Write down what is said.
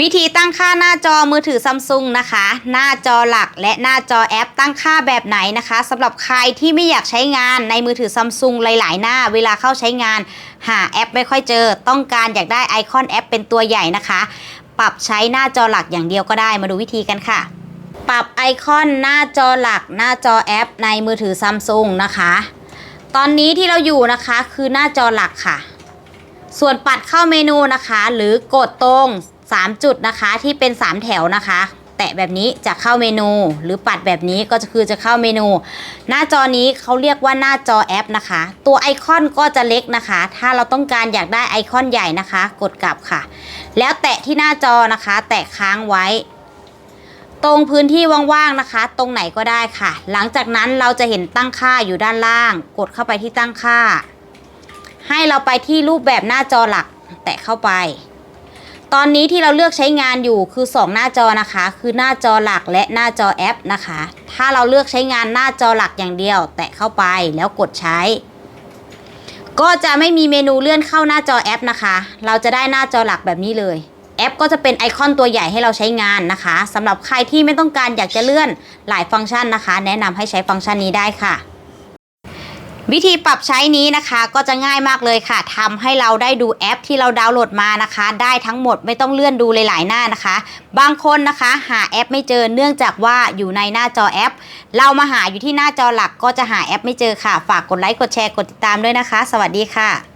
วิธีตั้งค่าหน้าจอมือถือซัมซุงนะคะ หน้าจอหลักและหน้าจอแอปตั้งค่าแบบไหนนะคะสำหรับใครที่ไม่อยากใช้งานในมือถือซัมซุงหลายๆ หน้า เวลาเข้าใช้งาน หาแอปไม่ค่อยเจอ ต้องการอยากได้ไอคอนแอปเป็นตัวใหญ่นะคะ ปรับใช้หน้าจอหลักอย่างเดียวก็ได้มาดูวิธีกันค่ะ ปรับไอคอนหน้าจอหลัก หน้าจอแอป ในมือถือซัมซุงนะคะ ตอนนี้ที่เราอยู่นะคะคือหน้าจอหลักค่ะ ส่วนปัดเข้าเมนูนะคะ หรือกดตรง 3 จุดนะคะที่เป็น 3 แถวนะคะ แตะแบบนี้จะเข้าเมนูหรือปัดแบบนี้ก็คือจะเข้าเมนู หน้าจอนี้เขาเรียกว่าหน้าจอแอปนะคะ ตัวไอคอนก็จะเล็กนะคะ ถ้าเราต้องการอยากได้ไอคอนใหญ่นะคะ กดกลับค่ะ แล้วแตะที่หน้าจอนะคะ แตะค้างไว้ตรงพื้นที่ว่างๆนะคะ ตรงไหนก็ได้ค่ะ หลังจากนั้นเราจะเห็นตั้งค่าอยู่ด้านล่าง กดเข้าไปที่ตั้งค่า ให้เราไปที่รูปแบบหน้าจอหลัก แตะเข้าไป ตอนนี้ที่เราเลือกใช้งานอยู่คือ 2 หน้าจอนะคะ คือหน้าจอหลักและหน้าจอแอปนะคะ ถ้าเราเลือกใช้งานหน้าจอหลักอย่างเดียว แตะเข้าไปแล้วกดใช้ ก็จะไม่มีเมนูเลื่อนเข้าหน้าจอแอปนะคะ เราจะได้หน้าจอหลักแบบนี้เลย แอปก็จะเป็นไอคอนตัวใหญ่ให้เราใช้งานนะคะสำหรับใครที่ไม่ต้องการอยากจะเลื่อนหลายฟังก์ชันนะคะ แนะนำให้ใช้ฟังก์ชันนี้ได้ค่ะ วิธีปรับใช้นี้นะคะก็จะง่ายมากเลยค่ะทำให้เราได้ดูแอปที่เราดาวน์โหลดมานะคะ ได้ทั้งหมดไม่ต้องเลื่อนดูหลายๆหน้านะคะ บางคนนะคะ หาแอปไม่เจอเนื่องจากว่าอยู่ในหน้าจอแอป เรามาหาอยู่ที่หน้าจอหลักก็จะหาแอปไม่เจอค่ะ ฝากกดไลค์กดแชร์กดติดตามด้วยนะคะ สวัสดีค่ะ